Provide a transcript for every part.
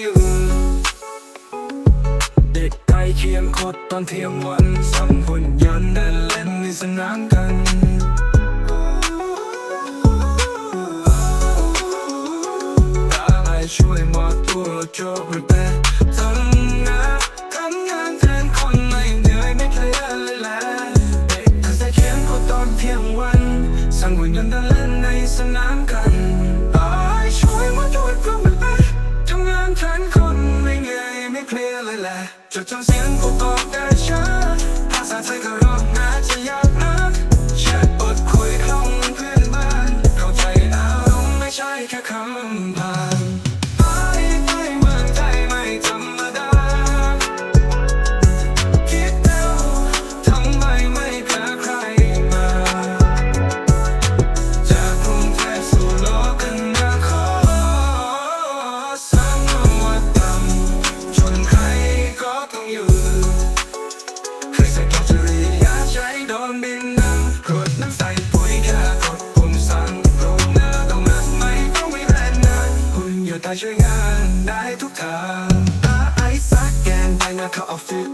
như เด็กใกล้เคียงโคตรตอนเที่ยงวันสั่งหุ่นยนต์เดินเล่นในสนามกันอะไรช่วยมาตัวจบหรือเปล่า ยเลยแาช่วยงานได้ทุกทางตาไอซักแกนไปนเข้าออฟฟิศ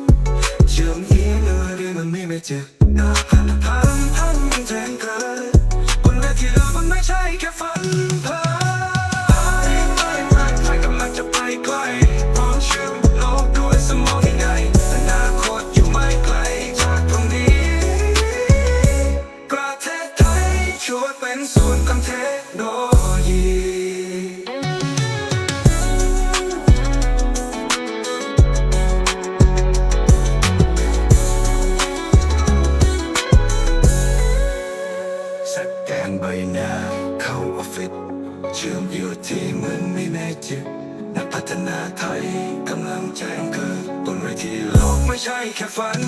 เชื่อมอีเนื้อเรื่องมันไม่ไม่เจ็บนะพันพันพันแรงเกินบนเวทีเรามันไม่ใช่แค่ฝันเพ้อไปไปไปไปกำลัง เชื่อมโยงที่เหมือนมีแม่จิตนักพัฒนาไทยกำลังแจ้งเกิดบนเวทีโลกไม่ใช่แค่ฝัน